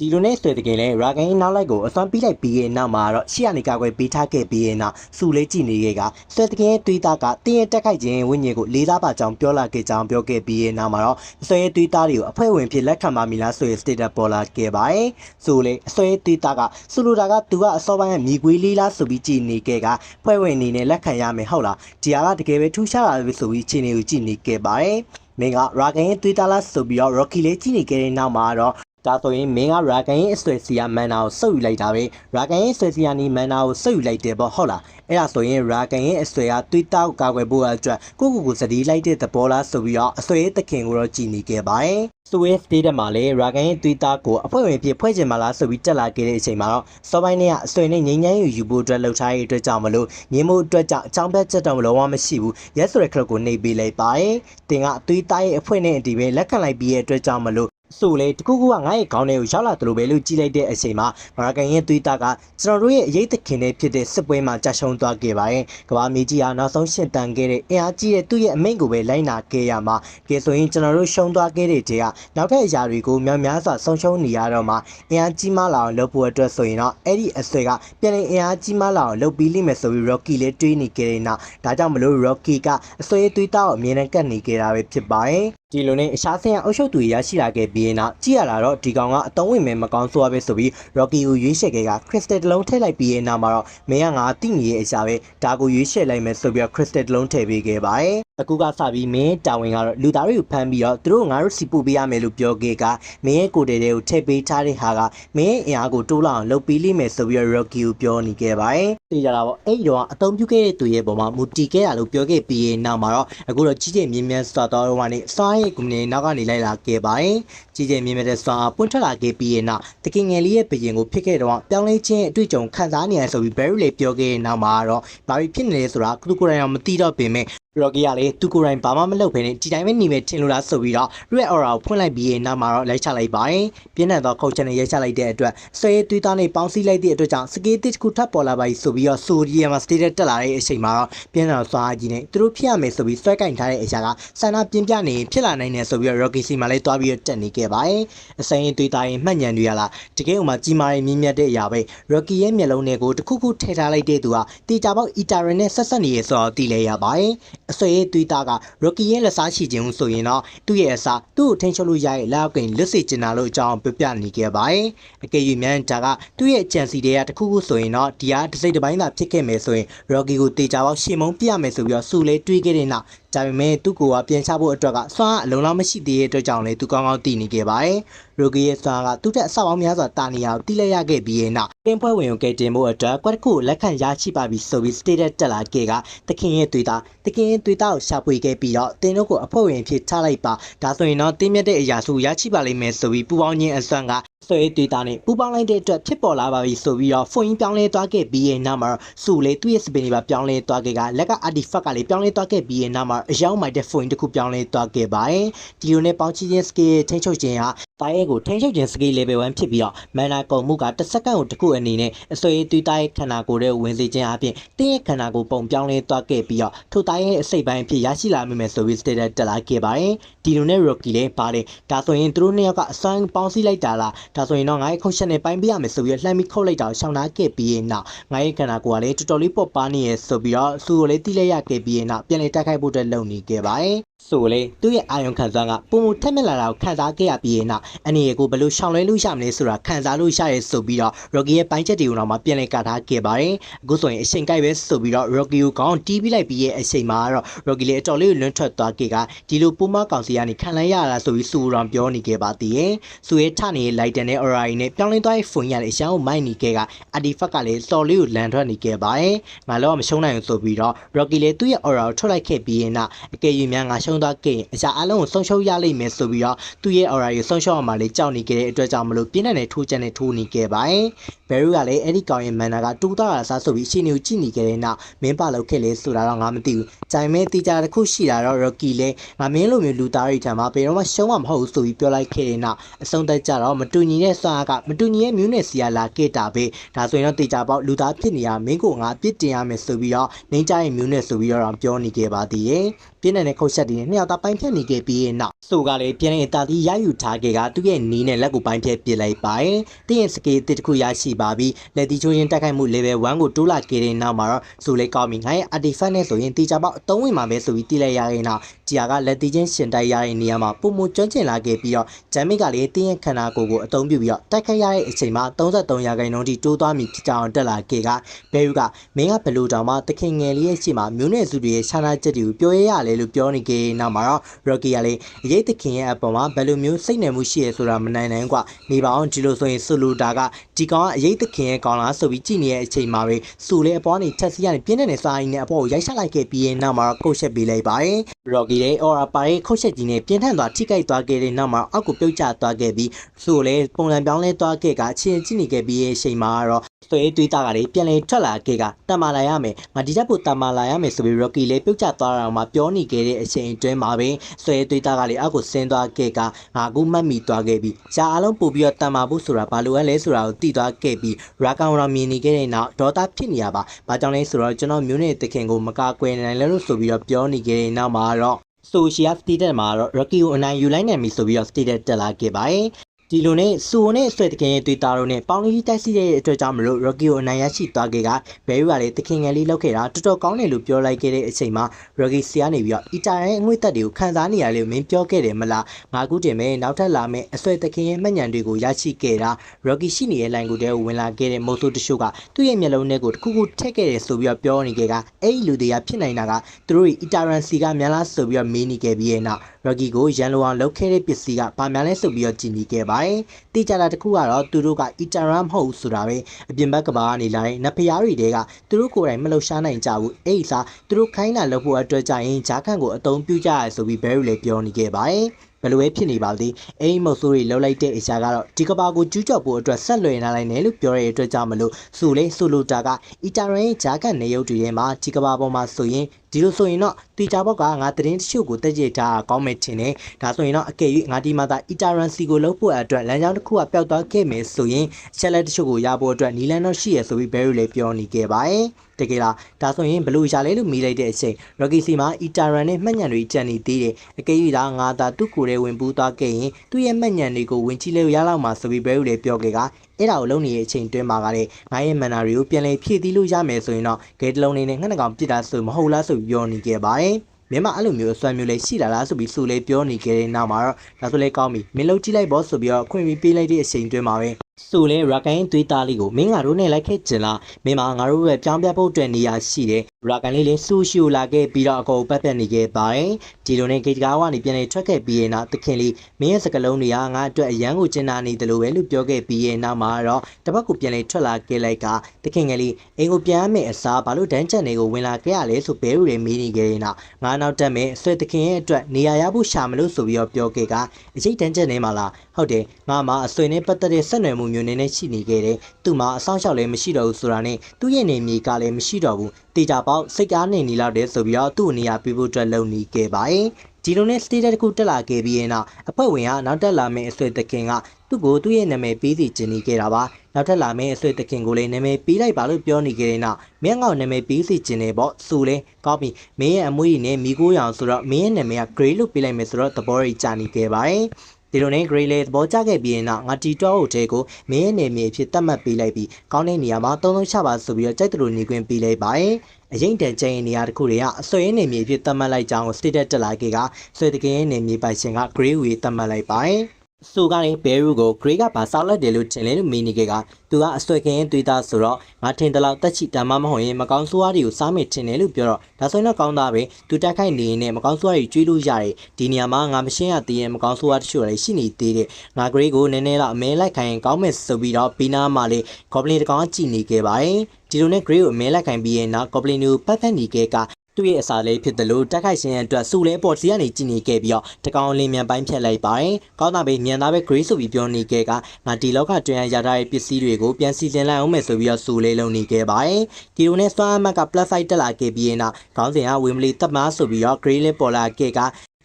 ဒီလိုနဲ့ဆွဲတကယ်လဲရာဂိုင်းနောက်လိုက်ကိုအစွမ်းပြီးလိုက်ပြီးရဲ့နောက်မှာတော့ရှေ့ကနေကာကွယ်ပေးထားခဲ့ပြီးရဲ့နောက်စူလေးကြည့်နေခဲ့ကဆွဲတကယ်တွေးသားကတင်းရဲ့တက်ခိုက်ခြင်းဝိညာဉ်ကိုလေးစားပါကြောင်းပြောလာခဲ့ကြောင်းပြောခဲ့ပြီးရဲ့နောက်မှာတော့အဆွဲတွေးသားတွေကိုအဖွဲ့ဝင်ဖြစ်လက်ခံပါမီလားဆိုရင် status ပေါ်လာခဲ့ပါတယ်ဆိုလေအဆွဲတွေးသားကစူလိုတာကသူကအစောပိုင်းကမြေကွေးလေးလားဆိုပြီးကြည်နေခဲ့ကဖွဲ့ဝင်အနေနဲ့လက်ခံရမယ်ဟုတ်လားဒီဟာကတကယ်ပဲထူးခြားတာပဲဆိုပြီးခြေနေကိုကြည်နေခဲ့ပါတယ်မင်းကရာဂိုင်းရဲ့တွေးသားလားဆိုပြီးတော့ Rocky လေးကြည့်နေခဲ့တဲ့နောက်မှာတော့ ဒါဆိုရင်မင်းကရာဂန်ရဲ့အဆွေစီယာမန်နာကိုစုပ်ယူလိုက်တာပဲရာဂန်ရဲ့အဆွေစီယာနီမန်နာကိုစုပ်ယူလိုက်တယ်ပေါ့ဟုတ်လားအဲ့ဒါဆိုရင်ရာဂန်ရဲ့အဆွေကတွေးတောက်ကာကွယ်ဖို့အတွက်ကိုကိုကိုစတီးလိုက်တဲ့သဘောလားဆိုပြီးတော့အဆွေရဲ့တခင်ကိုတော့ကြည်နေခဲ့ပါတယ်ဆိုဝဲစတေးတက်မှာလေရာဂန်ရဲ့တွေးသားကိုအဖွဲ့ဝင်ဖြစ်ဖွဲ့ချင်မလားဆိုပြီးတက်လာခဲ့တဲ့အချိန်မှာတော့စောပိုင်းနဲ့ကအဆွေနဲ့ငိမ့်ငိုင်းယူယူဖို့အတွက်လှုပ်ထားတဲ့အတွက်ကြောင့်မလို့ငင်းမှုအတွက်ကြောင့်အချောင်းဘက်ချက်တော့မလုံးဝမရှိဘူးရက်ဆိုတဲ့ခလုတ်ကိုနှိပ်ပေးလိုက်ပါတယ်တင်ကအသွေးသားရဲ့အဖွဲ့နဲ့အတီးပဲလက်ခံလိုက်ပြီးရဲ့အတွက်ကြောင့်မလို့ ဆိုလေတကူကူကငါ့ရဲ့ခေါင်းထဲကိုရောက်လာတယ်လို့ပဲလို့ကြည့်လိုက်တဲ့အချိန်မှာမရာကန်ရဲ့သွေးသားကကျွန်တော်တို့ရဲ့အရေးသခင်တွေဖြစ်တဲ့စစ်ပွဲမှာကြာရှုံးသွားခဲ့ပါတယ်။ကဘာမြေကြီးဟာနောက်ဆုံးရှင်တန်ခဲ့တဲ့အင်အားကြီးတဲ့သူ့ရဲ့အမိန့်ကိုပဲလိုက်နာခဲ့ရမှာကဲဆိုရင်ကျွန်တော်တို့ရှုံးသွားခဲ့တဲ့တဲ့ကနောက်ထပ်အရာတွေကိုများများစွာဆုံးရှုံးနေရတော့မှအင်အားကြီးမားလာအောင်လုပ်ဖို့အတွက်ဆိုရင်တော့အဲ့ဒီအဆွေကပြန်လည်အင်အားကြီးမားလာအောင်လုပ်ပြီးလိမ့်မယ်ဆိုပြီး Rocky လေးတွေးနေခဲ့တဲ့နောက်ဒါကြောင့်မလို့ Rocky ကအဆွေသွေးသားကိုအမြဲတမ်းကတ်နေခဲ့တာပဲဖြစ်ပါတယ်။ဒီလိုနဲ့အရှားဆင်းရအုပ်ချုပ်သူတွေရရှိလာခဲ့ပြီးရင်တော့ကြည့်ရတာတော့ဒီကောင်ကအတုံးဝင်မယ်မကောင်းဆိုရပဲဆိုပြီး Rocky ကိုရွေးချယ်ခဲ့က Crystal တစ်လုံးထည့်လိုက်ပြီးရင်နောက်မှာတော့မင်းကငါတိနေရဲ့အရှားပဲဒါကိုရွေးချယ်လိုက်မယ်ဆိုပြီးတော့ Crystal တစ်လုံးထည့်ပေးခဲ့ပါတယ် အခုကစပြီးမင်းတာဝန်ကတော့လူသားတွေကိုဖမ်းပြီးတော့သူတို့ငါတို့စီပို့ပေးရမယ်လို့ပြောခဲ့ကမင်းရဲ့ကိုယ်တည်းတွေကိုထည့်ပေးထားတဲ့ဟာကမင်းရဲ့အင်အားကိုတိုးလာအောင်လုပ်ပေးလိမ့်မယ်ဆိုပြီးတော့ Rocky ကိုပြောနေခဲ့ပါတယ်သိကြတာပေါ့အဲ့ဒီတော့အတုံးပြုခဲ့တဲ့သူရဲ့ပုံမှာမူတီခဲ့ရလို့ပြောခဲ့ပြီးရင်နောက်မှာတော့အခုတော့ကြီးကျယ်မြင်းမြန်းစွာတော်တော်ကနေစွာရဲ့ကွန်မြူနီနောက်ကနေလိုက်လာခဲ့ပါတယ်ကြီးကျယ်မြင်းမြန်းတဲ့စွာအားပွင့်ထွက်လာခဲ့ပြီးရင်နောက်တကင်ငယ်လေးရဲ့ဘရင်ကိုဖြစ်ခဲ့တော့ပြောင်းလဲခြင်းအတွေ့အကြုံခံစားနေရဆိုပြီး Barry လေးပြောခဲ့တဲ့နောက်မှာတော့ဘာဖြစ်နေလဲဆိုတာသူကိုယ်တိုင်တော့မသိတော့ပေမဲ့ ရော်ဂီကလည်းသူကိုယ်တိုင်ဘာမှမလုပ်ဘဲနဲ့ဒီတိုင်းပဲနေမယ်ထင်လို့လားဆိုပြီးတော့ Red Aura ကိုဖွင့်လိုက်ပြီးရင်နောက်မှာတော့လိုက်ချလိုက်ပါတယ်။ပြင်းထန်သောခုတ်ချက်နဲ့ရိုက်ချလိုက်တဲ့အတွက်ဆွဲသွေးသားနဲ့ပေါင်းစည်းလိုက်တဲ့အတွက်ကြောင့်စကေးတစ်တစ်ခုထပ်ပေါ်လာပါပြီဆိုပြီးတော့ဆိုဒီယမ်မှာ status တက်လာတဲ့အချိန်မှာတော့ပြင်းထန်သောစွာအားကြီးနဲ့သူတို့ဖြစ်ရမယ်ဆိုပြီးဆွဲကင်ထားတဲ့အရာကဆန္ဒပြင်းပြနေဖြစ်လာနိုင်တယ်ဆိုပြီးတော့ Rocky စီမှာလည်းတွားပြီးတော့တက်နေခဲ့ပါတယ်။အစိမ်းသွေးသားရင်မှတ်ညံတွေရလားတကယ်ဥမာကြီးမားရင်မြင့်မြတ်တဲ့အရာပဲ Rocky ရဲ့မျက်လုံးတွေကိုတစ်ခုခုထည့်ထားလိုက်တဲ့သူဟာတေချာပေါက် Itaran နဲ့ဆက်ဆက်နေရဆိုတော့သိလဲရပါတယ်။အဆွေရဲ့သွေးသားက Rocky ရဲ့လက်စားရှိခြင်းဟုဆိုရင်တော့သူ့ရဲ့အစားသူ့ကိုထိန်းချုပ်လို့ရရဲ့လက်အောက်ကင်လွတ်စေချင်တာလို့အကြောင်းပြပြနေခဲ့ပါတယ်။အကယ်၍မြန်ဒါကသူ့ရဲ့အကြံစီတွေကတစ်ခုခုဆိုရင်တော့ဒီဟာတစ်စိတ်တစ်ပိုင်းသာဖြစ်ခဲ့မယ်ဆိုရင် Rocky ကိုတေချာပေါက်ရှေ့မုံပြရမယ်ဆိုပြီးတော့စူလဲတွေးခဲ့တဲ့နောက်ဒါပေမဲ့သူ့ကိုယ်ကပြန်ချဖို့အတွက်ကစွမ်းအားအလုံးလောက်မရှိသေးတဲ့အတွက်ကြောင့်လည်းသူကောင်းကောင်းသိနေခဲ့ပါတယ်။ Rocky ရဲ့စွမ်းအားကသူ့ထက်အဆောက်အအုံများစွာတာနေရအောင်တိလက်ရခဲ့ပြီးရဲ့နောက်တင်းပွဲဝင်ကိုကယ်တင်ဖို့အတွက်ကွက်တစ်ခုကိုလက်ခံရရှိပါပြီဆိုပြီး status တက်လာခဲ့ကတခင်ရဲ့သွေးသားတခင်ရဲ့သွေးသားကိုရှာဖွေခဲ့ပြီးတော့တင်းတို့ကိုအဖွဲ့ဝင်ဖြစ်ထားလိုက်ပါဒါဆိုရင်တော့တင်းမြတ်တဲ့အရာစုရရှိပါလိမ့်မယ်ဆိုပြီးပူပေါင်းခြင်းအစွမ်းက ဆွဲဒေတာနဲ့ပူပေါင်းလိုက်တဲ့အတွက်ဖြစ်ပေါ်လာပါပြီဆိုပြီးတော့ဖုန်ကြီးပြောင်းလဲသွားခဲ့ပြီးရဲ့နောက်မှာစူလေသူ့ရဲ့စပင်တွေပါပြောင်းလဲသွားခဲ့ကလက်က artifact ကလည်းပြောင်းလဲသွားခဲ့ပြီးရဲ့နောက်မှာအယောင်မိုက်တဲ့ဖုန်ကြီးတစ်ခုပြောင်းလဲသွားခဲ့ပါတယ်ဒီလိုနဲ့ပေါင်းချခြင်း skill ထိန်းချုပ်ခြင်းဟာ တိုင်းရဲကိုထိန်းချုပ်ခြင်း skill level 1ဖြစ်ပြီးတော့ mana ကုန်မှုကတစ်စက္ကန့်ကိုတစ်ခုအနေနဲ့အစွဲသွေးသားရဲ့ခန္ဓာကိုယ်ရဲ့ဝင်စေခြင်းအပြင်တင်းရဲ့ခန္ဓာကိုယ်ပုံပြောင်းလဲသွားခဲ့ပြီးတော့ထိုတိုင်းရဲ့အစိတ်ပိုင်းအဖြစ်ရရှိလာမိမယ်ဆိုပြီး status တက်လာခဲ့ပါတယ်ဒီလိုနဲ့ Rocky လည်းပါတယ်ဒါဆိုရင်သူတို့နှစ်ယောက်ကအစွမ်းပေါင်းစည်းလိုက်တာလားဒါဆိုရင်တော့ငါရဲ့ခုတ်ချက်နဲ့ပိုင်းပေးရမယ်ဆိုပြီးလှမ်းပြီးခုတ်လိုက်တာကိုရှောင်နာခဲ့ပြီးရင်နောက်ငါရဲ့ခန္ဓာကိုယ်ကလည်းတော်တော်လေးပေါ့ပါနေရဆိုပြီးတော့စူကိုလည်းတိလိုက်ရခဲ့ပြီးရင်နောက်ပြန်လည်တိုက်ခိုက်ဖို့အတွက်လုပ်နေခဲ့ပါတယ်ဆိုလေသူ့ရဲ့အာယုံခံစားကပုံမထက်မြက်လာတာကိုခံစားခဲ့ရပြီးရင်နောက်အနေရကိုဘယ်လိုရှောင်လွှဲလို့ရမလဲဆိုတာခံစားလို့ရရဲဆိုပြီးတော့ Rocky ရဲ့ပိုင်းချက်တွေကိုတော့မှပြန်လည်ကထားခဲ့ပါတယ်အခုဆိုရင်အချိန်ကိုက်ပဲဆိုပြီးတော့ Rocky ကိုကောင်းတီးပြီးလိုက်ပြီးရဲ့အချိန်မှာတော့ Rocky လည်းအတော်လေးကိုလွန်းထွက်သွားခဲ့ကဒီလိုပူမကောင်စီကနေခံလိုက်ရတာဆိုပြီးစူရောင်ပြောနေခဲ့ပါသေးရဲ့စူရဲ့ထနေတဲ့ light တန်နဲ့ aura နဲ့ပြောင်းလဲသွားတဲ့ဖုန်ရလည်းအရှမ်းကိုမိုက်နေခဲ့က artifact ကလည်းစော်လေးကိုလန်ထွက်နေခဲ့ပါတယ်ငါတော့မရှုံးနိုင်ဘူးဆိုပြီးတော့ Rocky လည်းသူ့ရဲ့ aura ကိုထွက်လိုက်ခဲ့ပြီးရင်နောက်အကယ်၍များငါရှုံးသွားခဲ့ရင်အရာအလုံးကိုဆုံးရှုံးရလိမ့်မယ်ဆိုပြီးတော့သူ့ရဲ့ aura ကိုဆုံးရှုံးအောင်မှလည်းကြောက်နေခဲ့တဲ့အတွက်ကြောင့်မလို့ပြင်းထန်တဲ့ထိုးချက်နဲ့ထိုးနေခဲ့ပါတယ်ဘယ်ရူကလည်းအဲ့ဒီကောင်ရဲ့မန်နာကတူတာတာစားဆိုပြီးရှင်းနေကိုကြည့်နေခဲ့တဲ့နောက်မင်းပါလောက်ခဲ့လေဆိုတာတော့ငါမသိဘူး။ကြိုင်မဲတီချာတစ်ခုရှိတာတော့ Rocky လဲငါမင်းလိုမျိုးလူသားတွေထံမှာဘယ်တော့မှရှုံးမှာမဟုတ်ဘူးဆိုပြီးပြောလိုက်ခဲ့တဲ့နောက်အဆုံးသက်ကြတော့မတူညီတဲ့စွာကမတူညီတဲ့မျိုးနဲ့စီယာလာခဲ့တာပဲ။ဒါဆိုရင်တော့တီချာပေါက်လူသားဖြစ်နေရမင်းကိုငါအပြစ်တင်ရမယ်ဆိုပြီးတော့နေကြရဲ့မျိုးနဲ့ဆိုပြီးတော့ပြောနေခဲ့ပါသေးတယ်။ပြင်းထန်တဲ့ခုတ်ချက်တွေနဲ့နှစ်ယောက်သားပိုင်းဖြတ်နေခဲ့ပြီးတဲ့နောက်ဆိုကလည်းပြန်နေတာတီရယူထားခဲ့ကသူ့ရဲ့နီးနဲ့လက်ကိုပိုင်းဖြတ်ပစ်လိုက်ပါတယ်။တင်းရဲ့စကေးတစ်တစ်ခုရရှိပါပြီးလက်တီချိုးရင်တက်ခိုက်မှု level 1ကိုတိုးလာခဲ့တဲ့နောက်မှာတော့ဆိုလေကောင်းပြီငါရဲ့ artifact နဲ့ဆိုရင်တီချာပေါက်အသုံးဝင်မှာပဲဆိုပြီးတိလိုက်ရတဲ့နောက်ဂျီယာကလက်တီချင်းရှင်တိုက်ရတဲ့နေရာမှာပုံမကျွမ်းကျင်လာခဲ့ပြီးတော့ဂျမ်မစ်ကလည်းတင်းရဲ့ခန္ဓာကိုယ်ကိုအသုံးပြုပြီးတော့တိုက်ခိုက်ရတဲ့အချိန်မှာ33ရာခိုင်နှုန်းထိတိုးသွားပြီဖြစ်ကြောင်းတက်လာခဲ့ကဘဲယူကမင်းကဘယ်လိုတောင်မှတခင်ငယ်လေးရဲ့ရှေ့မှာမျိုးနွယ်စုတွေရဲ့ခြားနာချက်တွေကိုပြောရရလဲလို့ပြောနေခဲ့တဲ့နောက်မှာတော့ Rocky ကလည်းအရေးတခင်ရဲ့အပေါ်မှာဘယ်လိုမျိုးစိတ်နယ်မှုရှိရဲဆိုတာမနိုင်နိုင်กว่าနေပါအောင်ဒီလိုဆိုရင်ဆူလူတာကဒီကောင်ကအရေးတခင်ရဲ့ကောင်လားဆိုပြီးကြည့်နေတဲ့အချိန်မှာပဲစူလေအပေါ်ကနေထက်စီကနေပြင်းနေတဲ့စာရင်းနဲ့အပေါ်ကိုရိုက်ချလိုက်ခဲ့ပြီးတဲ့နောက်မှာတော့ကုတ်ရှက်ပေးလိုက်ပါတယ် Rocky ရဲ့ aura ပါရဲ့ခုတ်ချက်ကြီးနဲ့ပြင်းထန်စွာထိခိုက်သွားခဲ့တဲ့နောက်မှာအောက်ကိုပြုတ်ကျသွားခဲ့ပြီးဆိုလေပုံစံပြောင်းလဲသွားခဲ့ကအချင်းကြည့်နေခဲ့ပြီးရဲ့အချိန်မှာတော့ ဆွေးတွေးတာကလေးပြန်လဲထွက်လာခဲ့ကတမလာရမယ်ငါဒီတက်ဖို့တမလာရမယ်ဆိုပြီး Rocky လေးပြုတ်ကျသွားတာမှပြောနေခဲ့တဲ့အချိန်အတွင်းမှာပဲဆွေးတွေးတာကလေးအောက်ကိုဆင်းသွားခဲ့ကငါကူမှတ်မိသွားခဲ့ပြီးရှားအလုံးပို့ပြီးတော့တမဖို့ဆိုတာဘာလို့လဲဆိုတာကိုသိသွားခဲ့ပြီးရာကောင်ရောမြင်နေခဲ့တဲ့နောက်ဒေါသဖြစ်နေရပါဘာကြောင့်လဲဆိုတော့ကျွန်တော်မျိုးနဲ့တခင်ကိုမကာကွယ်နိုင်လဲလို့ဆိုပြီးတော့ပြောနေခဲ့တဲ့နောက်မှာတော့ဆိုရှီယာစတီတက်မှာတော့ Rocky ကိုအနိုင်ယူလိုက်နိုင်ပြီဆိုပြီးတော့စတီတက်တက်လာခဲ့ပါတယ် ဒီလိုနဲ့စူနဲ့ဆွဲတခင်ရဲ့တွေ့တာတော့နဲ့ပေါင်းလေးတိုက်စီတဲ့အတွက်ကြောင့်မလို့ Rocky ကိုအနိုင်ရရှိသွားခဲ့ကဘဲရီကလည်းတခင်ငယ်လေးလောက်ခဲ့တာတော်တော်ကောင်းတယ်လို့ပြောလိုက်ခဲ့တဲ့အချိန်မှာ Rocky ဆီကနေပြီးတော့အီတာရဲ့အငွေ့သက်တွေကိုခန်းစားနေရလေမင်းပြောခဲ့တယ်မလားငါကူးတင်မဲ့နောက်ထပ်လာမဲ့အဆွဲတခင်ရဲ့မှတ်ညံတွေကိုရရှိခဲ့တာ Rocky ရှိနေတဲ့လိုင်ကိုတဲကိုဝင်လာခဲ့တဲ့မိုးဆိုးတရှို့ကသူ့ရဲ့မျက်လုံးထဲကိုတစ်ခုခုထည့်ခဲ့တယ်ဆိုပြီးတော့ပြောနေခဲ့ကအဲ့ဒီလူတွေကဖြစ်နိုင်တာကသူတို့ရဲ့အီတာရန်စီကမြန်လားဆိုပြီးတော့မေးနေခဲ့ပြီးရဲ့နောက် Rocky ကိုရန်လိုအောင်လုပ်ခဲ့တဲ့ပစ္စည်းကဗာမြန်လဲဆိုပြီးတော့ကြည်နေခဲ့ပါတယ်တိကျတာတစ်ခုကတော့သူတို့ကအီတာရန်မဟုတ်ဘူးဆိုတာပဲအပြင်ဘက်ကဘာကနေလာတဲ့နဖျားတွေတဲကသူတို့ကိုယ်တိုင်မလှုပ်ရှားနိုင်ကြဘူးအဲ့ဒီစားသူတို့ခိုင်းတာလုပ်ဖို့အတွက်ကြရင်ဂျာခန့်ကိုအသုံးပြုကြရဆိုပြီးဘဲရီလည်းပြောနေခဲ့ပါတယ်ဘယ်လိုပဲဖြစ်နေပါသည်အိမ်မုတ်ဆိုးတွေလှုပ်လိုက်တဲ့အရာကတော့ဒီကဘာကိုကျူးကျော်ဖို့အတွက်ဆက်လွယ်လာနိုင်တယ်လို့ပြောတဲ့အတွက်ကြောင့်မလို့ဆိုလေဆိုလိုတာကအီတာရန်ရဲ့ဂျာကန်နေရုပ်တွေထဲမှာဒီကဘာပေါ်မှာဆိုရင်ဒီလိုဆိုရင်တော့တီချာဘောက်ကငါသတင်းတချို့ကိုတက်ကြည့်ထားတာကောင်းမယ်ထင်တယ်ဒါဆိုရင်တော့အကယ်၍ငါဒီမှာသာအီတာရန်စီကိုလှုပ်ဖို့အတွက်လမ်းကြောင်းတစ်ခုကပျောက်သွားခဲ့မယ်ဆိုရင်အချက်လက်တချို့ကိုရဖို့အတွက်နီလန်တော့ရှိရဆိုပြီးဘဲရီလည်းပြောနေခဲ့ပါတယ်တကယ်လားဒါဆိုရင်ဘလို့ရှာလဲလို့မိလိုက်တဲ့အချိန် Rocky စီမှာအီတာရန်နဲ့မှတ်ညံတွေကြံနေသေးတယ်အကယ်၍ဒါငါသာသူ့ကိုယ်ထဲဝင်ပူးသွားခဲ့ရင်သူ့ရဲ့မှတ်ညံတွေကိုဝင်ကြည့်လို့ရလောက်မှာဆိုပြီးဘဲရီလည်းပြောခဲ့က အဲ့ဒါကိုလုံနေတဲ့အချိန်တွင်းမှာကလည်းငါရဲ့မန်နာတွေကိုပြန်လည်ဖြည့်သီးလို့ရမယ်ဆိုရင်တော့ဂဲတလုံးလေးနဲ့ငှက်နှကောင်ပြစ်တာဆိုမဟုတ်လားဆိုပြီးပြောနေခဲ့ပါတယ်မြန်မာအဲ့လိုမျိုးအစွမ်းမျိုးလေးရှိလာလားဆိုပြီးဆိုလေးပြောနေခဲ့တဲ့နောက်မှာတော့ဒါဆိုလဲကောင်းပြီမင်းလုံးကြည့်လိုက်ပေါ့ဆိုပြီးတော့ခွင့်ပြီးပေးလိုက်တဲ့အချိန်တွင်းမှာပဲ ဆိုလဲရာကန်သွေးသားလေးကိုမင်းငါတို့နဲ့လိုက်ခဲ့ကျင်လားမင်းမငါတို့ရဲ့ပြောင်းပြဖို့အတွက်နေရာရှိတယ်ရာကန်လေးလေးဆူရှူလာခဲ့ပြီးတော့အကုန်ပတ်သက်နေခဲ့ပါတယ်ဒီလိုနဲ့ဂိတ်ကားကနေပြန်လေထွက်ခဲ့ပြီးရင်တော့တခင်လေးမင်းရဲ့စကလုံးတွေကငါအတွက်အရန်ကိုကျင်နာနေတယ်လို့ပဲလို့ပြောခဲ့ပြီးရင်နောက်မှာတော့တစ်ပတ်ကိုပြန်လေထွက်လာခဲ့လိုက်ကတခင်ငယ်လေးအိမ်ကိုပြန်ရမယ်အစားဘာလို့ဒန်းချက်တွေကိုဝင်လာခဲ့ရလဲဆိုဘဲရူတွေမေးနေခဲ့ရင်တော့ငါနောက်တက်မယ်ဆွဲတခင်ရဲ့အတွက်နေရာရဖို့ရှာမလို့ဆိုပြီးတော့ပြောခဲ့ကအရေးဒန်းချက်နေမှာလား ဟုတ်တယ်ငါမှအဆွေနဲ့ပတ်သက်တဲ့ဆက်နွယ်မှုမျိုးနဲ့ရှိနေခဲ့တယ်သူမှအဆောင်ရှောက်လည်းမရှိတော့ဘူးဆိုတာနဲ့သူ့ရဲ့နေမြေကလည်းမရှိတော့ဘူးတေချာပေါက်စိတ်ကားနေနေလောက်တယ်ဆိုပြီးတော့သူ့နေရာပြဖို့အတွက်လုပ်နေခဲ့ပါတယ်ဒီလိုနဲ့ state တစ်ခုတက်လာခဲ့ပြီးရင်တော့အဖွဲ့ဝင်ကနောက်တက်လာမယ့်အဆွေတခင်ကသူ့ကိုသူ့ရဲ့နာမည်ပေးစီခြင်းနေခဲ့တာပါနောက်ထပ်လာမယ့်အဆွေတခင်ကိုလည်းနာမည်ပေးလိုက်ပါလို့ပြောနေခဲ့တဲ့နောက်မင်းကောင်နာမည်ပေးစီခြင်းနေပေါ့ဆိုလဲကောင်းပြီမင်းရဲ့အမွေးနဲ့မိကိုရောင်ဆိုတော့မင်းရဲ့နာမည်က Grey လို့ပေးလိုက်မယ်ဆိုတော့သဘောရိကြာနေခဲ့ပါတယ် ဒီလိုနဲ့ Grey လေးသဘောကျခဲ့ပြီးရင်တော့ငါတီတော့ကိုတဲကိုမင်းရဲ့နေမြေအဖြစ်သတ်မှတ်ပေးလိုက်ပြီးကောင်းတဲ့နေရာမှာသုံးလုံးချပါဆိုပြီးတော့ကြိုက်တယ်လို့နေခွင့်ပေးလိုက်ပါတယ်အရင်တန်ကျင်းနေရာတစ်ခုတွေကအဆွေရဲ့နေမြေအဖြစ်သတ်မှတ်လိုက်ကြောင်းကို status တက်လာခဲ့ကဆွေတကင်းရဲ့နေမြေပိုင်ရှင်က Grey ဝေသတ်မှတ်လိုက်ပါတယ် ဆိုကလည်းဘဲရူကိုဂရေကဘာဆောက်လိုက်တယ်လို့ထင်လဲလို့မီနီကေကသူကအဆွဲကင်းသွေးသားဆိုတော့ငါထင်တယ်လို့တက်ချီတမ်းမမဟုတ်ရင်မကောင်းဆိုးဝါးတွေကိုစားမိထင်တယ်လို့ပြောတော့ဒါဆိုရင်တော့ကောင်းသားပဲသူတက်ခိုက်နေရင်လည်းမကောင်းဆိုးဝါးတွေကျွေးလို့ရတယ်ဒီနေရာမှာငါမရှင်းရသေးရင်မကောင်းဆိုးဝါးတချို့လည်းရှိနေသေးတယ်ငါဂရေကိုနည်းနည်းတော့အမဲလိုက်ခိုင်းရင်ကောင်းမယ်ဆိုပြီးတော့ဘီနာမှာလေကော်ပလင်တကောင်ကြည့်နေခဲ့ပါတယ်ဒီလိုနဲ့ဂရေကိုအမဲလိုက်ခိုင်းပြီးရင်နောက်ကော်ပလင်ကိုပတ်သက်နေခဲ့က သူ့ရဲ့အစာလေးဖြစ်တယ်လို့တက်ခိုက်ရှင်ရဲ့အတွက်စူလဲပေါ်စီကနေကြည်နေခဲ့ပြီးတော့တကောင်လေးမြန်ပိုင်းဖြတ်လိုက်ပါတယ်။ကောင်းတာပဲမြန်သားပဲ grey ဆိုပြီးပြောနေခဲ့ကငါဒီလောက်ကတွင်ရရထားတဲ့ပစ္စည်းတွေကိုပြန်စီစဉ်လိုက်အောင်မယ်ဆိုပြီးတော့စူလေးလုံးနေခဲ့ပါတယ်။ဒီလိုနဲ့ Star Mac က plus 5တက်လာခဲ့ပြီးရင်တော့ခေါင်းစဉ်က Wembley တပ်မဆိုပြီးတော့ grey လေးပေါ်လာခဲ့က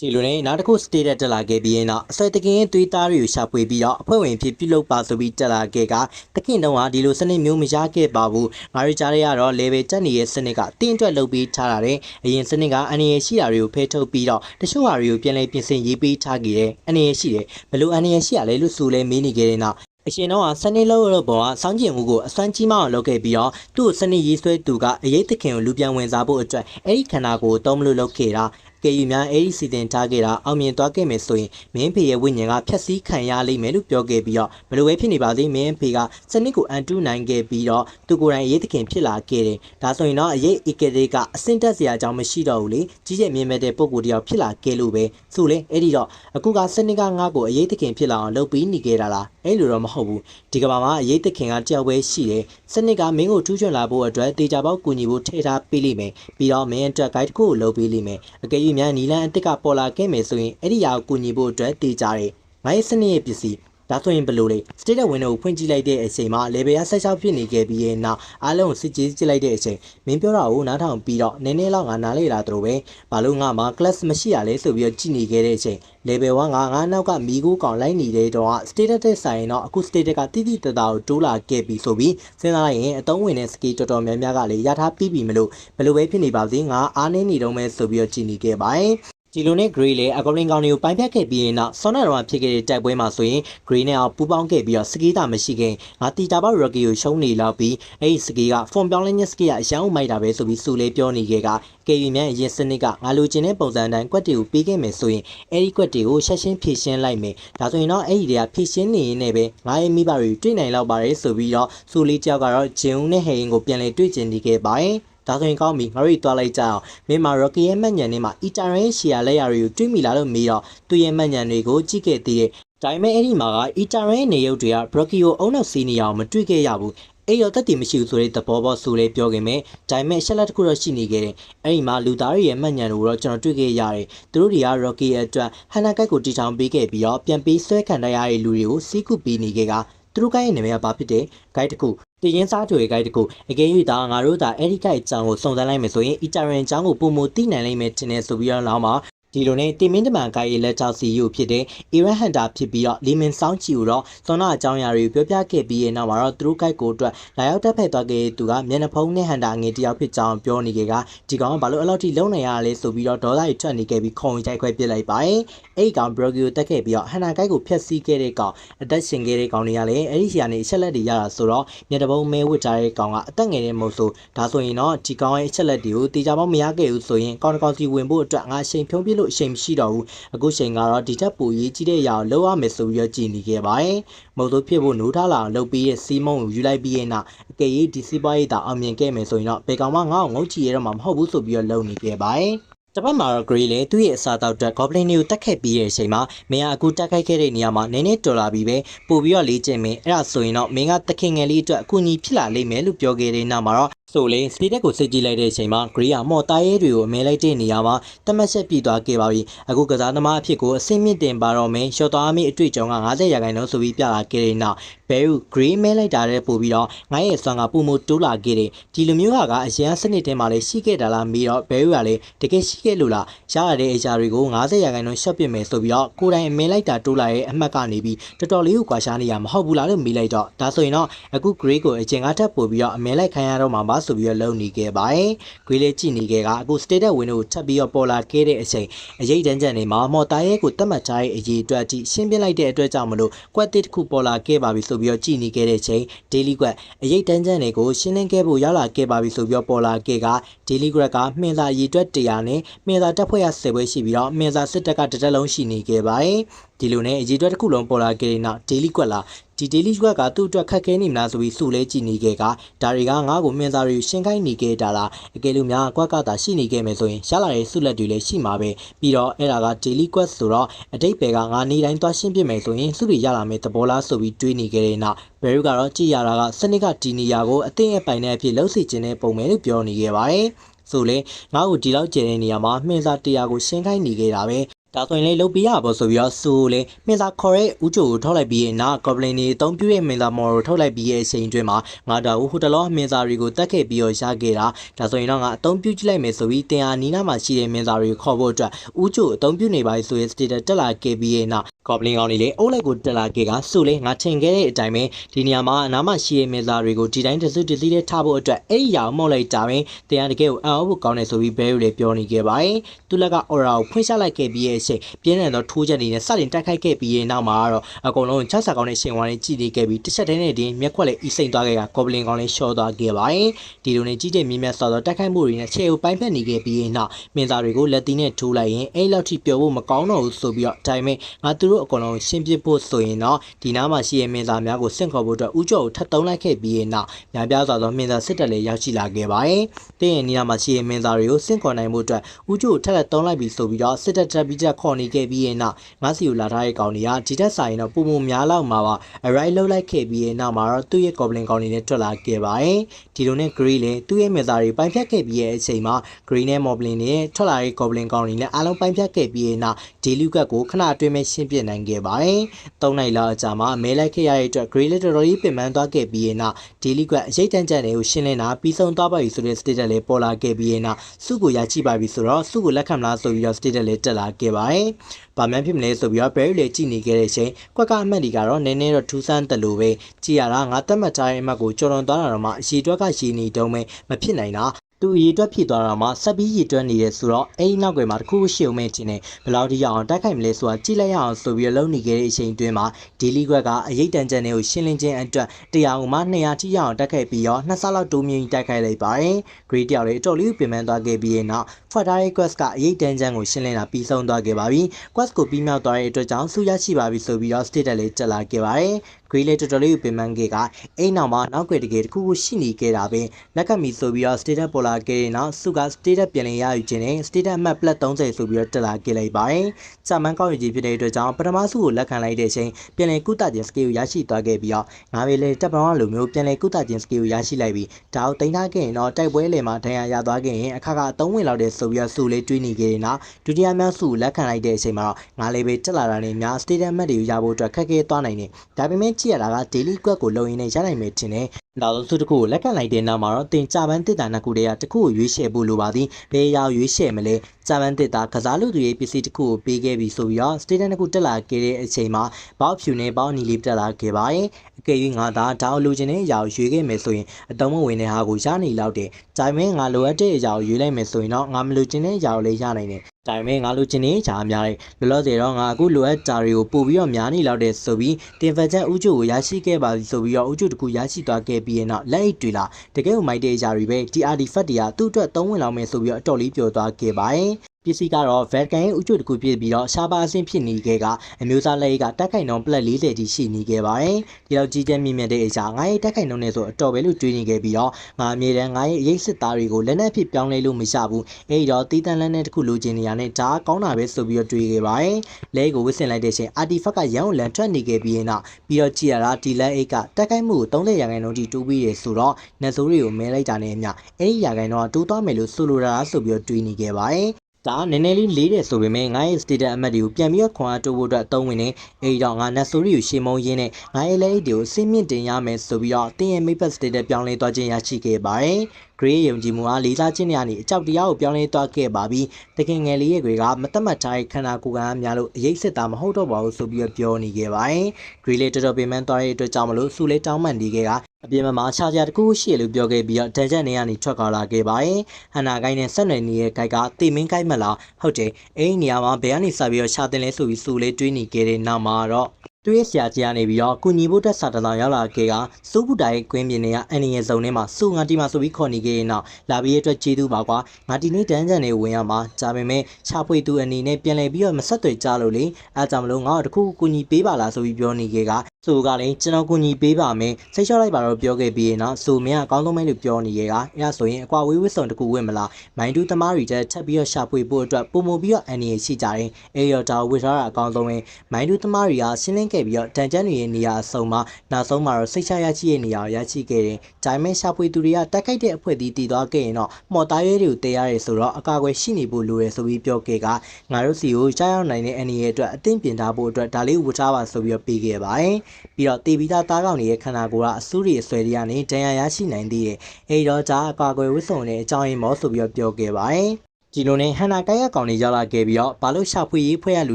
ဒီလိုနဲ့နောက်တစ်ခု state တက်လာခဲ့ပြီးရင်တော့အဆွဲတကင်းသွေးသားတွေကိုရှာဖွေပြီးတော့အဖွဲ့ဝင်ဖြစ်ပြုလုပ်ပါဆိုပြီးတက်လာခဲ့ကတခင်တုံးကဒီလိုစနစ်မျိုးမရခဲ့ပါဘူးငါတို့ကြားရတော့ level တက်နေတဲ့စနစ်ကတင်းအတွက်လုပ်ပြီးထားတာတဲ့အရင်စနစ်ကအနည်းရရှိတာတွေကိုဖယ်ထုတ်ပြီးတော့တချို့ဟာတွေကိုပြန်လည်ပြင်ဆင်ရေးပေးထားခဲ့တယ်အနည်းရရှိတယ်ဘလို့အနည်းရရှိရလဲလို့ဆိုလဲမေးနေခဲ့တဲ့နောက်အရှင်တော့စနေလို့တော့ဘောကစောင်းကျင်မှုကိုအစွမ်းကြီးမအောင်လုပ်ခဲ့ပြီးတော့သူ့ကိုစနေရေးဆွဲသူကအရေးသခင်ကိုလူပြန်ဝင်စားဖို့အတွက်အဲ့ဒီခန္ဓာကိုယ်ကိုတုံးမလို့လုပ်ခဲ့တာ ကေယူများအဲ့ဒီစီတင်ထားခဲ့တာအောင်မြင်သွားခဲ့မယ်ဆိုရင်မင်းဖေရဲ့ဝိညာဉ်ကဖျက်ဆီးခံရလိမ့်မယ်လို့ပြောခဲ့ပြီးတော့ဘယ်လိုပဲဖြစ်နေပါစေမင်းဖေကစနစ်ကိုအန်တူးနိုင်ခဲ့ပြီးတော့သူကိုယ်တိုင်အရေးသခင်ဖြစ်လာခဲ့တယ်ဒါဆိုရင်တော့အရေးအီကေဒေကအစင်တက်စရာအကြောင်းမရှိတော့ဘူးလေကြီးကျယ်မြင့်မြတ်တဲ့ပုံကိုယ်တယောက်ဖြစ်လာခဲ့လို့ပဲဆိုလေအဲ့ဒီတော့အခုကစနစ်ကငါ့ကိုအရေးသခင်ဖြစ်လာအောင်လုပ်ပြီးနေခဲ့တာလားအဲ့လိုတော့မဟုတ်ဘူးဒီကဘာမှာအရေးသခင်ကတယောက်ပဲရှိတယ်စနစ်ကမင်းကိုထူးချွန်လာဖို့အတွက်တေချာပေါက်ကူညီဖို့ထည့်ထားပေးလိမ့်မယ်ပြီးတော့မင်းအတွက် guide တစ်ခုကိုလုပ်ပေးလိမ့်မယ်အကယ်၍များနီလန်အစ်စ်ကပေါ်လာခဲ့မယ်ဆိုရင်အဲ့ဒီအရာကိုကူညီဖို့အတွက်တေချာတယ်ငါရဲ့စနစ်ရဲ့ပစ္စည်း ဒါဆိုရင်ဘယ်လိုလဲ state window ကိုဖွင့်ကြည့်လိုက်တဲ့အချိန်မှာ level က16ဖြစ်နေခဲ့ပြီးရဲ့နောက်အားလုံးကိုစစ်ကြေးကြည့်လိုက်တဲ့အချိန်မင်းပြောတာကိုနားထောင်ပြီးတော့နည်းနည်းလောက်ငါနားလေလာတို့ပဲဘာလို့ငါမှာ class မရှိရလဲဆိုပြီးတော့ကြည့်နေခဲ့တဲ့အချိန် level 1ကငါနောက်ကမီကိုကောင်လိုက်နေတဲ့တော့ status တက်ဆိုင်တော့အခု status ကတိတိတသားကိုတိုးလာခဲ့ပြီဆိုပြီးစဉ်းစားလိုက်ရင်အတုံးဝင်တဲ့ skill တော်တော်များများကလည်းရထားပြီးပြီမလို့ဘယ်လိုပဲဖြစ်နေပါစေငါအားနေနေတော့မဲဆိုပြီးတော့ကြည့်နေခဲ့ပါတယ် ဒီလိုနဲ့ Gray လည်းအကောလင်ကောင်တွေကိုပိုင်းဖြတ်ခဲ့ပြီးရင်တော့ Sona တော့ဖြစ်ခဲ့တဲ့တိုက်ပွဲမှာဆိုရင် Gray နဲ့အောင်ပူးပေါင်းခဲ့ပြီးတော့စကီးတာမရှိခင်ငါတီတာပေါက် Rocky ကိုရှုံးနေလောက်ပြီးအဲ့ဒီစကီးက form ပြောင်းလဲညစကီးကအရန်ဦးမိုက်တာပဲဆိုပြီးစူလေးပြောနေခဲ့ကကေဗီမြန်အရင်စနစ်ကငါလိုချင်တဲ့ပုံစံတိုင်းကွက်တွေကိုပေးခဲ့မယ်ဆိုရင်အဲ့ဒီကွက်တွေကိုရှက်ရှင်းဖြည့်ရှင်းလိုက်မယ်ဒါဆိုရင်တော့အဲ့ဒီတွေကဖြည့်ရှင်းနေရင်လည်းပဲငါရဲ့မိဘတွေတွေ့နိုင်လောက်ပါတယ်ဆိုပြီးတော့စူလေးကြောက်ကတော့ဂျင်ဦးနဲ့ဟေရင်ကိုပြန်လည်တွေ့ကျင်နေခဲ့ပါတယ် ဒါဆိုရင်ကောင်းပြီငါတို့တွားလိုက်ကြအောင်မင်းမ Rocky ရဲ့မှတ်ညံနေမှာအီတာရန်ရဲ့ရှီယာလက်ရာတွေကိုတွေးမိလာလို့မေးတော့သူ့ရဲ့မှတ်ညံတွေကိုကြည့်ခဲ့သေးတယ်ဒါပေမဲ့အဲ့ဒီမှာကအီတာရန်ရဲ့နေရုပ်တွေက Rocky ကိုအုံနောက်စီးနေအောင်မတွေ့ခဲ့ရဘူးအဲ့ရောတက်တည်မရှိဘူးဆိုတဲ့သဘောပေါက်ဆိုလေပြောခင်မဲ့ဒါပေမဲ့ရှက်လက်တစ်ခုတော့ရှိနေခဲ့တယ်အဲ့ဒီမှာလူသားတွေရဲ့မှတ်ညံတွေကိုတော့ကျွန်တော်တွေ့ခဲ့ရတယ်သူတို့တွေက Rocky ရဲ့အတွက်ဟန်နာကတ်ကိုတီထောင်ပေးခဲ့ပြီးတော့ပြန်ပေးဆွဲခံရတဲ့လူတွေကိုစီးကုပေးနေခဲ့ကသူတို့ကိုင်းရဲ့နာမည်ကဘာဖြစ်တယ်ဂိုက်တစ်ခု တည်ရင်စားထွေဂိုက်တစ်ခုအကယ်၍သာငါတို့သာအဲ့ဒီဂိုက်အကြောင်းကိုစုံစမ်းလိုက်မယ်ဆိုရင်အီတာရန်အကြောင်းကိုပုံမသိနိုင်လိမ့်မယ်ထင်တယ်ဆိုပြီးတော့နောက်မှာ ဒီလိုနဲ့တင်မင်းတမန်ကိုင်ရဲ့လက်ထောက်စီယိုဖြစ်တဲ့အီရန်ဟန်တာဖြစ်ပြီးတော့လီမင်ဆောင်းချီကိုတော့စွမ်းနာအကြောင်းအရာတွေပြောပြခဲ့ပြီးရဲ့နောက်မှာတော့သူတို့ကိုက်ကိုအတွက်လာရောက်တက်ဖက်သွားခဲ့သူကမျက်နှာဖုံးနဲ့ဟန်တာငယ်တယောက်ဖြစ်ကြောင်းပြောနေကြကဒီကောင်ကဘာလို့အဲ့လောက်ထိလုံနိုင်ရလဲဆိုပြီးတော့ဒေါ်လာတွေထွက်နေခဲ့ပြီးခုံရိုက်ခွဲပစ်လိုက်ပါတယ်အဲ့ဒီကောင်ဘရိုဂီကိုတက်ခဲ့ပြီးတော့ဟန်တာကိုက်ကိုဖျက်ဆီးခဲ့တဲ့ကောင်အသက်ရှင်ခဲ့တဲ့ကောင်တွေကလည်းအဲ့ဒီဆီကနေအချက်လက်တွေရတာဆိုတော့မျက်နှာဖုံးမဲဝစ်ထားတဲ့ကောင်ကအသက်ငယ်တဲ့မဟုတ်ဆိုဒါဆိုရင်တော့ဒီကောင်ရဲ့အချက်လက်တွေကိုတေချာပေါင်းမရခဲ့ဘူးဆိုရင်ကောင်တစ်ကောင်စီဝင်ဖို့အတွက်ငါအချိန်ဖြုံးပြလို့အချိန်မရှိတော့ဘူးအခုချိန်ကတော့ဒီထက်ပိုရေးကြီးတဲ့အရာကိုလုပ်ရမယ်ဆိုပြီးတော့ကြည်နေခဲ့ပါတယ်။မဟုတ်ဆိုဖြစ်ဖို့နိုးထားလာအောင်လုပ်ပြီးရဲ့စီးမုံကိုယူလိုက်ပြီးရဲ့နောက်အကယ်၍ဒီစီးပွားရေးတာအောင်မြင်ခဲ့မယ်ဆိုရင်တော့ဘေကောင်မငါ့ကိုငုတ်ချီရတော့မှာမဟုတ်ဘူးဆိုပြီးတော့လုပ်နေခဲ့ပါတယ်။တစ်ဖက်မှာတော့ Gray လည်းသူ့ရဲ့အစာတောက်တက် Goblin တွေကိုတက်ခဲ့ပြီးတဲ့အချိန်မှာမင်းကအခုတက်ခိုက်ခဲ့တဲ့နေရာမှာနည်းနည်းတော်လာပြီးပဲပို့ပြီးတော့လေးကျင်မင်းအဲ့ဒါဆိုရင်တော့မင်းကတခင်ငယ်လေးအတွက်အကူအညီဖြစ်လာလိမ့်မယ်လို့ပြောခဲ့တဲ့နောက်မှာတော့ ဆိုလေစတေတက်ကိုစစ်ကြည့်လိုက်တဲ့အချိန်မှာ Gray ကမော်တာရဲတွေကိုအမဲလိုက်တဲ့နေရာမှာတမတ်ချက်ပြသွားခဲ့ပါပြီအခုကစားသမားအဖြစ်ကိုအစင်းမြင့်တင်ပါတော့မယ်ရှော့သွားမိအတွေ့အကြုံက90ရာခိုင်နှုန်းဆိုပြီးပြလာခဲ့တဲ့နောက် Berry Gray မဲလိုက်တာတဲ့ပို့ပြီးတော့ငါရဲ့ဆွမ်းကပုံမတိုးလာခဲ့တယ်ဒီလိုမျိုးကအရင်စနစ်ထဲမှာလည်းရှိခဲ့တာလားမေးတော့ Berry ကလည်းတကယ်ရှိခဲ့လို့လားရရတဲ့အရာတွေကို90ရာခိုင်နှုန်းရှော့ပစ်မယ်ဆိုပြီးတော့ကိုယ်တိုင်အမဲလိုက်တာတိုးလာရဲ့အမှတ်ကနေပြီးတော်တော်လေးကိုကွာရှားနေရမဟုတ်ဘူးလားလို့မေးလိုက်တော့ဒါဆိုရင်တော့အခု Gray ကိုအကျင်ကထပ်ပို့ပြီးတော့အမဲလိုက်ခံရတော့မှာပါဆိုပြီးတော့လုံနေခဲ့ပါတယ်။ Gray လေးကြည့်နေခဲ့ကအခု status window ကိုထပ်ပြီးတော့ပေါ်လာခဲ့တဲ့အချိန်အရေးတန်းချက်နေမှာမော်တာရဲကိုတတ်မှတ်ထားတဲ့အရေးအတွက်အထိရှင်းပြလိုက်တဲ့အတွက်ကြောင့်မလို့ကွက်တစ်တစ်ခုပေါ်လာခဲ့ပါပြီဆိုပြီးတော့ကြည့်နေခဲ့တဲ့အချိန် daily ကွက်အရေးတန်းချက်တွေကိုရှင်းလင်းခဲ့ဖို့ရောက်လာခဲ့ပါပြီဆိုပြီးတော့ပေါ်လာခဲ့က daily ကွက်ကမှင်သာအရေးအတွက်100နဲ့မှင်သာတက်ဖွဲ့ရ10ပွဲရှိပြီးတော့မှင်သာစစ်တပ်ကတစ်တက်လုံးရှိနေခဲ့ပါတယ်ဒီလိုနဲ့အရေးအတွက်တစ်ခုလုံးပေါ်လာခဲ့တဲ့နောက် daily ကွက်လာ ဒီ daily ကွက်ကသူ့အတွက်ခက်ခဲနေမလားဆိုပြီးစုလဲကြည့်နေခဲ့ကဒါတွေကငါ့ကိုမှင်သာတွေရှင်းခိုင်းနေခဲ့တာလားအကယ်လို့များကွက်ကသာရှိနေခဲ့မယ်ဆိုရင်ရလာတဲ့စုလက်တွေလည်းရှိမှာပဲပြီးတော့အဲ့ဒါက daily quest ဆိုတော့အတိတ်ပဲကငါနေတိုင်းသွားရှင်းပြမယ်ဆိုရင်စုတွေရလာမယ်သဘောလားဆိုပြီးတွေးနေခဲ့တဲ့နောက်ဘယ်ရုကတော့ကြည်ရတာကစနစ်ကဒီနေရာကိုအသိအပိုင်နဲ့အဖြစ်လှုပ်စီခြင်းနဲ့ပုံမယ်လို့ပြောနေခဲ့ပါတယ်ဆိုလေငါ့ကိုဒီလောက်ကျတဲ့နေရာမှာမှင်စာတရားကိုရှင်းခိုင်းနေခဲ့တာပဲ ဒါဆိုရင်လေလုတ်ပြရပါဆိုပြီးတော့ဆိုလေမင်းသားခေါ်ရဲဥချိုကိုထုတ်လိုက်ပြီးရင်နောက်ကော်ပလင်တွေအသုံးပြုတဲ့မင်းသားမော်ကိုထုတ်လိုက်ပြီးရဲ့အချိန်အတွင်းမှာငါတော့ဟိုတလောမင်းသားတွေကိုတတ်ခဲ့ပြီးတော့ရခဲ့တာဒါဆိုရင်တော့ငါအသုံးပြုကြည့်လိုက်မယ်ဆိုပြီးတင်ဟာနီးနားမှာရှိတဲ့မင်းသားတွေကိုခေါ်ဖို့အတွက်ဥချိုအသုံးပြုနေပါဆိုရင် status တက်လာခဲ့ပြီးရဲ့နောက် ကော်ပလင်ကောင်တွေလေအုပ်လိုက်ကိုတက်လာခဲ့ကဆိုလေငါထင်ခဲ့တဲ့အတိုင်းပဲဒီနေရာမှာအနားမှာရှိတဲ့မင်းသားတွေကိုဒီတိုင်းတစုတစည်းနဲ့ထားဖို့အတွက်အဲ့ဒီအရာကိုမှုတ်လိုက်တာပဲတင်ဟာတကယ်ကိုအံ့ဩဖို့ကောင်းတယ်ဆိုပြီးဘဲကိုလေပြောနေခဲ့ပါတယ်သူလက်ကအော်ရာကိုဖွင့်ချလိုက်ခဲ့ပြီးရဲ့အချိန်ပြင်းထန်သောထိုးချက်တွေနဲ့စတင်တိုက်ခိုက်ခဲ့ပြီးရဲ့နောက်မှာတော့အကုန်လုံးချက်စာကောင်းတဲ့ရှင်ဝါနဲ့ကြည်နေခဲ့ပြီးတစ်ချက်တည်းနဲ့တင်မျက်ခွက်လေးအီစိန်သွားခဲ့ကကော်ပလင်ကောင်လေးရှော့သွားခဲ့ပါတယ်ဒီလိုနဲ့ကြီးတဲ့မြင်းမြတ်စွာသောတိုက်ခိုက်မှုတွေနဲ့ခြေကိုပိုင်းဖြတ်နေခဲ့ပြီးရဲ့နောက်မင်းသားတွေကိုလက်သီးနဲ့ထိုးလိုက်ရင်အဲ့လောက်ထိပျော်ဖို့မကောင်းတော့ဘူးဆိုပြီးတော့ဒါပေမဲ့ငါသူတို့အကုန်လုံးရှင်းပြဖို့ဆိုရင်တော့ဒီနားမှာရှိတဲ့မင်းသားများကိုစင့်ခေါ်ဖို့အတွက်ဥကြောကိုထပ်တုံးလိုက်ခဲ့ပြီးရဲ့နောက်များပြားစွာသောမင်းသားစစ်တပ်လေးရောက်ရှိလာခဲ့ပါတယ်တင်းရဲ့နီးနားမှာရှိတဲ့မင်းသားတွေကိုစင့်ခေါ်နိုင်မှုအတွက်ဥကြောကိုထပ်လက်တုံးလိုက်ပြီးဆိုပြီးတော့စစ်တပ်တက်ပြီးတက်ခေါ်နေခဲ့ပြီးရဲ့နောက်ငါစီကိုလာထားတဲ့ကောင်တွေကဒီတက်ဆိုင်တော့ပုံပုံများလောက်မှာပါ arrive လောက်လိုက်ခဲ့ပြီးရဲ့နောက်မှာတော့သူ့ရဲ့ goblin ကောင်တွေနဲ့ထွက်လာခဲ့ပါတယ်ဒီလိုနဲ့ grey လည်းသူ့ရဲ့မင်းသားတွေပိုင်းဖြတ်ခဲ့ပြီးရဲ့အချိန်မှာ grey နဲ့ moblin တွေထွက်လာတဲ့ goblin ကောင်တွေနဲ့အားလုံးပိုင်းဖြတ်ခဲ့ပြီးရဲ့နောက် daily ကတ်ကိုခဏအတွင်းမဲ့ရှင်းပြနိုင်ခဲ့ပါတယ်၃နိုင်လောက်အကြာမှာမဲလိုက်ခဲ့ရတဲ့အတွက် grey လည်းတော်တော်ကြီးပင်ပန်းသွားခဲ့ပြီးရဲ့နောက် daily ကအရေးတန်းကျန်တွေကိုရှင်းလင်းတာပြီးဆုံးသွားပါပြီဆိုတဲ့ status လေးပေါ်လာခဲ့ပြီးရဲ့နောက်စုကိုရချိပါပြီဆိုတော့စုကိုလက်ခံမလားဆိုပြီးတော့ status လေးတက်လာခဲ့ပါတယ်။ဘာမှန်ဖြစ်မလဲဆိုပြီးတော့ berry လေးကြည့်နေခဲ့တဲ့အချိန်ကွက်ကအမှတ်တွေကတော့နည်းနည်းတော့ထူးဆန်းတယ်လို့ပဲကြည်ရတာငါတတ်မှတ်ထားတဲ့အမှတ်ကိုကြော်လွန်သွားတာတော့မှအရှိတွက်ကရှည်နေတုံးပဲမဖြစ်နိုင်တာ သူရေတွက်ဖြစ်သွားတာမှဆက်ပြီးရေတွက်နေတယ်ဆိုတော့အဲ့ဒီနောက်ွယ်မှာတခုရှိအောင်မင်းတင်နေဘယ်လောက်ထိရအောင်တိုက်ခိုက်မလဲဆိုတာကြည့်လိုက်ရအောင်ဆိုပြီးတော့လုပ်နေခဲ့တဲ့အချိန်အတွင်းမှာ daily ကွက်ကအရေးတန်ချက်တွေကိုရှင်းလင်းခြင်းအတွက်တရားဥမှာ200ထိရအောင်တိုက်ခိုက်ပြီးတော့နှစ်ဆလောက်တိုးမြင့်တိုက်ခိုက်လိုက်ပါတယ် grade တယောက်လေးအတော်လေးပြင်ပန်းသွားခဲ့ပြီးရင်နောက်ဖွက်ထားတဲ့ quest ကအရေးတန်ချက်ကိုရှင်းလင်းတာပြီးဆုံးသွားခဲ့ပါပြီ quest ကိုပြီးမြောက်သွားတဲ့အတွက်ကြောင့်ဆူရရှိပါပြီဆိုပြီးတော့ state လေးတက်လာခဲ့ပါတယ် grade လေးတော်တော်လေးပြင်ပန်းခဲ့ကအဲ့နောက်မှာနောက်ွယ်တကယ်တစ်ခုခုရှိနေခဲ့တာပဲလက်ကမီဆိုပြီးတော့ state ပေါ်လာခဲ့တဲ့နောက်စုက state ပြန်လည်ရယူခြင်းနဲ့ state အမှတ် plus 30ဆိုပြီးတော့တက်လာခဲ့လိုက်ပါတယ်စာမန်ကောက်ယူခြင်းဖြစ်တဲ့အတွက်ကြောင့်ပထမစုကိုလက်ခံလိုက်တဲ့အချိန်ပြန်လည်ကုသခြင်း skill ကိုရရှိသွားခဲ့ပြီးတော့ငါပဲလေတပ်ပရောလိုမျိုးပြန်လည်ကုသခြင်း skill ကိုရရှိလိုက်ပြီးဒါကိုတင်ထားခဲ့ရင်တော့တိုက်ပွဲလေမှာဒဏ်ရာရသွားခဲ့ရင်အခါကအသုံးဝင်လောက်တဲ့ဆိုပြီးတော့စုလေးတွေးနေခဲ့ရင်တော့ဒုတိယမြောက်စုကိုလက်ခံလိုက်တဲ့အချိန်မှာတော့ငါလည်းပဲတက်လာတာနဲ့များ state အမှတ်တွေကိုရဖို့အတွက်ခက်ခဲသွားနိုင်တယ်ဒါပေမဲ့ကြည့်ရတာက daily quest ကိုလုံရင်းနဲ့ရနိုင်မယ်ထင်တယ်နောက်ဆုံးစုတစ်ခုကိုလက်ခံလိုက်တဲ့နောက်မှာတော့တင်ကြပန်းတစ်တာနှစ်ခုတည်းကတစ်ခုကိုရွေးချယ်ဖို့လိုပါသည်ဘယ်ရောက်ရွေးချယ်မလဲကြပန်းတစ်တာကစားလူတွေရဲ့ပစ္စည်းတစ်ခုကိုပေးခဲ့ပြီးဆိုပြီးတော့ state တစ်ခုတက်လာခဲ့တဲ့အချိန်မှာဘောက်ဖြူနဲ့ဘောက်နီလေးတက်လာခဲ့ပါတယ်အကယ်၍ငါသာဒါအောင်လိုချင်တဲ့အရာကိုရွေးခဲ့မယ်ဆိုရင်အတုံးမဝင်တဲ့ဟာကိုရနေလောက်တယ်ဒါပေမဲ့ငါလိုအပ်တဲ့အရာကိုရွေးလိုက်မယ်ဆိုရင်တော့ငါမလိုချင်တဲ့အရာကိုလည်းရနိုင်တယ် ဒါပေမဲ့ငါလိုချင်တဲ့အရာများတယ်လောလောဆယ်တော့ငါအခုလိုအပ်တာတွေကိုပို့ပြီးတော့များနေလောက်တဲ့ဆိုပြီးတင်ဖက်ချက်ဥကျုကိုရရှိခဲ့ပါပြီဆိုပြီးတော့ဥကျုတကူရရှိသွားခဲ့ပြီးရင်တော့လက်အိတ်တွေလာတကယ်ကိုမိုက်တဲ့အရာတွေပဲဒီ artifact တွေကသူ့အတွက်သုံးဝင်လောက်မယ်ဆိုပြီးတော့အတော်လေးပြောသွားခဲ့ပါတယ်ပစ္စည်းကတော့ Vatican ရဲ့ဥကျုတကူဖြစ်ပြီးတော့ရှားပါအဆင့်ဖြစ်နေခဲ့ကအမျိုးသားလက်အိတ်ကတက်ခိုင်နှုန်းပလက်40တိရှိနေခဲ့ပါတယ်။ဒီလောက်ကြီးကျယ်မြင့်မြတ်တဲ့အရာငါရဲ့တက်ခိုင်နှုန်းနဲ့ဆိုအတော်ပဲလို့တွေးနေခဲ့ပြီးတော့ငါအမြဲတမ်းငါရဲ့အရေးစစ်သားတွေကိုလက်နက်ဖြစ်ပြောင်းလဲလို့မရဘူး။အဲဒီတော့တီးတန်လက်နက်တစ်ခုလိုချင်နေရတဲ့ဒါကောင်းတာပဲဆိုပြီးတော့တွေးခဲ့ပါတယ်။လဲကိုဝစ်စင်လိုက်တဲ့ချိန် artifact ကရန်ကိုလန်ထွက်နေခဲ့ပြီးရင်တော့ပြီးတော့ကြည့်ရတာဒီလက်အိတ်ကတက်ခိုင်မှုကို30ရာခိုင်နှုန်းထိတိုးပြီးရဆိုတော့နက်ဆိုးတွေကိုမဲလိုက်တာနဲ့အမျှအဲဒီရာခိုင်နှုန်းကတိုးသွားမယ်လို့ဆိုလိုတာဆိုပြီးတော့တွေးနေခဲ့ပါတယ်။ ဒါနည်းနည်းလေးလေးတယ်ဆိုပေမဲ့ငါရဲ့ status အမှတ်တွေကိုပြန်ပြီးတော့ခွန်အားတိုးဖို့အတွက်အသုံးဝင်နေအဲဒီတော့ငါနတ်ဆိုရီကိုရှေမုံရင်းနဲ့ငါရဲ့လက်အိတ်တွေကိုစင်းမြင့်တင်ရမယ်ဆိုပြီးတော့တင်းရဲ့ Maple status ပြောင်းလဲသွားခြင်းရရှိခဲ့ပါတယ် Grey ယုံကြည်မှုအားလေးစားခြင်းတွေကနေအကြောက်တရားကိုပြောင်းလဲသွားခဲ့ပါပြီးတခင်ငယ်လေးရဲ့တွေကမတ်တတ်မှတ်ထားတဲ့ခန္ဓာကိုယ်ကများလို့အရေးစစ်တာမဟုတ်တော့ပါဘူးဆိုပြီးတော့ပြောနေခဲ့ပါတယ် Grey လေးတော်တော်ပင်ပန်းသွားတဲ့အတွက်ကြောင့်မလို့စူလေးတောင်းပန်နေခဲ့က အပြင်မှာခြားခြားတစ်ခုရှိရလို့ပြောခဲ့ပြီးတော့တန်ချက်နေရနေထွက်ခွာလာခဲ့ပါတယ်ဟန်နာကိုင်းနဲ့ဆက်နွယ်နေတဲ့ကိုက်ကတေမင်းကိုက်မလားဟုတ်တယ်အဲ့ဒီနေရာမှာဘယ်ကနေစပြီးတော့ရှာတင်လဲဆိုပြီးစူလေးတွေးနေခဲ့တဲ့နောက်မှာတော့သူရဲ့ဆရာကြီးကနေပြီးတော့ကုညီဖို့တက်စာတလောင်ရောက်လာခဲ့ကစိုးဘူးတာရဲ့ကွင်းပြင်တွေကအန်နီရဲ့ဇုံထဲမှာစူငါတီမှာဆိုပြီးခေါ်နေခဲ့ရင်တော့လာပြီးရဲ့အတွက်ကျေးဇူးပါကွာငါဒီနေ့တန်းကြံနေဝင်ရမှာဒါပေမဲ့ချဖွေသူအနေနဲ့ပြန်လဲပြီးတော့မဆက်သွယ်ကြလို့လေအဲကြောင့်မလို့ငါ့ကိုတခုကုညီပေးပါလားဆိုပြီးပြောနေခဲ့ကဆိုကလည်းကျွန်တော်ကူညီပေးပါမယ်စိတ်လျှော့လိုက်ပါတော့ပြောခဲ့ပြီးရင်တော့ဆိုမင်းကအကောင်းဆုံးပဲလို့ပြောနေရကအဲ့ဒါဆိုရင်အကွာဝေးဝစ်စုံတစ်ခုဝင်မလားမိုင်းတူးသမားတွေတက်ထပ်ပြီးတော့ရှာဖွေဖို့အတွက်ပုံမပြီးတော့အန်ရီရှိကြတယ်အဲ့ရောဒါဝစ်ထားတာအကောင်းဆုံးပဲမိုင်းတူးသမားတွေကရှင်းလင်းခဲ့ပြီးတော့တန်ကြမ်းတွေရဲ့နေရာအစုံမှာနောက်ဆုံးမှာတော့စိတ်ချရရှိရဲ့နေရာကိုရရှိခဲ့တယ်ဒါပေမဲ့ရှာဖွေသူတွေကတက်ခိုက်တဲ့အဖွဲ့အစည်းတည်သွားခဲ့ရင်တော့မော်တာရဲတွေကိုတဲရတယ်ဆိုတော့အကာအကွယ်ရှိနေဖို့လိုရယ်ဆိုပြီးပြောခဲ့ကငါတို့စီကိုရှားရောက်နိုင်တဲ့အန်ရီရဲ့အတွက်အသင့်ပြင်ထားဖို့အတွက်ဒါလေးဝတ်ထားပါဆိုပြီးတော့ပေးခဲ့ပါတယ်ပြီးတော့တေဗီတာတားကောင်တွေရဲ့ခန္ဓာကိုယ်ကအဆူတွေအဆွဲတွေကနေဒဏ်ရာရရှိနိုင်သေးတယ်အဲဒီတော့ဒါအကာအကွယ်ဝတ်စုံတဲ့အကြောင်းရင်းမောဆိုပြီးတော့ပြောခဲ့ပါတယ်ဒီလိုနဲ့ဟန်နာကိုင်ရကောင်တွေရောက်လာခဲ့ပြီးတော့ဘာလို့ရှာဖွေရေးဖွဲ့ရလူ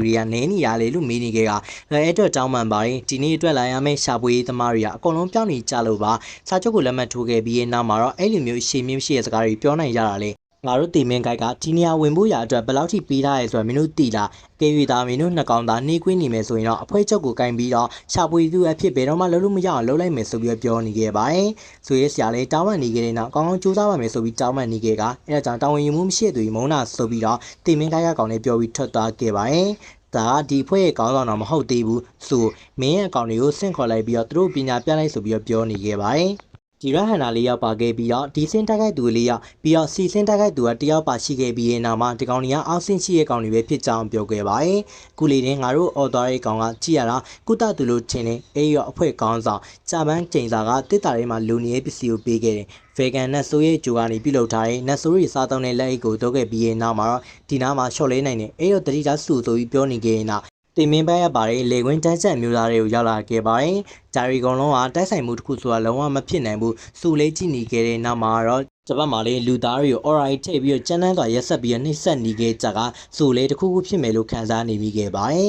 တွေကနဲနေရလဲလို့မေးနေခဲ့ကအဲအဲ့အတွက်တောင်းပန်ပါတယ်ဒီနေ့အတွက်လာရမယ့်ရှာဖွေရေးသမားတွေကအကုန်လုံးပြောင်းနေကြလို့ပါစာချုပ်ကိုလက်မှတ်ထိုးခဲ့ပြီးရဲ့နောက်မှာတော့အဲ့လိုမျိုးရှေ့မြင့်ရှိတဲ့စကားတွေပြောနိုင်ကြတာလေ ငါတို့တီမင်းကိုက်ကဒီနေရာဝင်ဖို့ရအတွက်ဘယ်လောက်ထိပေးထားရဲဆိုတော့မင်းတို့သိလားအကယ်၍သားမင်းတို့နှစ်ကောင်သားနှေးကွင်းနေမယ်ဆိုရင်တော့အဖွဲချုပ်ကိုကင်ပြီးတော့ရှာဖွေသူအဖြစ်ဘယ်တော့မှလုံးလို့မရအောင်လုပ်လိုက်မယ်ဆိုပြီးပြောနေခဲ့ပါတယ်ဆိုရဲဆရာလေးတောင်းပန်နေခဲ့တဲ့နောက်ကောင်းကောင်းကြိုးစားပါမယ်ဆိုပြီးတောင်းပန်နေခဲ့ကအဲဒါကြောင့်တောင်းဝင်ယူမှုမရှိတဲ့သူမုန်းတာဆိုပြီးတော့တီမင်းကိုက်ကကောင်လေးပြောပြီးထွက်သွားခဲ့ပါတယ်ဒါကဒီဖွဲ့ရဲ့ကောင်းဆောင်တော့မဟုတ်သေးဘူးဆိုမင်းရဲ့အကောင်တွေကိုဆင့်ခေါ်လိုက်ပြီးတော့သူတို့ပညာပြလိုက်ဆိုပြီးတော့ပြောနေခဲ့ပါတယ် ဒီရဟန္တာလေးရောက်ပါခဲ့ပြီးတော့ဒီစင်းတိုက်ခိုက်သူလေးရောက်ပြီးတော့စီစင်းတိုက်ခိုက်သူကတယောက်ပါရှိခဲ့ပြီးရင်နောက်မှာဒီကောင်တွေကအောက်ဆင်းရှိတဲ့ကောင်တွေပဲဖြစ်ကြောင်းပြောခဲ့ပါတယ်။ခုလေးတင်ငါတို့အော်သွားတဲ့ကောင်ကကြည့်ရတာကုတသူလို့ထင်တယ်အေးရောအဖွဲ့ကောင်းဆောင်ဂျပန်ချိန်စာကတစ်တာထဲမှာလူနေရဲ့ပစ္စည်းကိုပေးခဲ့တယ်။ဗေကန်နတ်ဆိုးရဲ့ဂျိုကနေပြုလုပ်ထားတဲ့နတ်ဆိုးရီစားသုံးတဲ့လက်အိတ်ကိုတုတ်ခဲ့ပြီးရင်နောက်မှာတော့ဒီနားမှာရှော့လဲနိုင်တယ်အေးရောတတိသားစုဆိုပြီးပြောနေခဲ့ရင်နောက် တင်မင်းပန်းရပါတယ်လေကွင်းတန်းချက်မျိုးသားတွေကိုရောက်လာခဲ့ပါတယ်။ဂျာရီကောင်လုံးကတိုက်ဆိုင်မှုတစ်ခုဆိုတာလုံးဝမဖြစ်နိုင်ဘူး။စူလေးကြည့်နေခဲ့တဲ့နောက်မှာတော့ဂျပန်မှာလေလူသားတွေကို alright ထိပ်ပြီးတော့ကျန်းတန်းစွာရက်ဆက်ပြီးတော့နှိပ်စက်နေခဲ့ကြကစူလေးတစ်ခုခုဖြစ်မယ်လို့ခန်းစားနေမိခဲ့ပါတယ်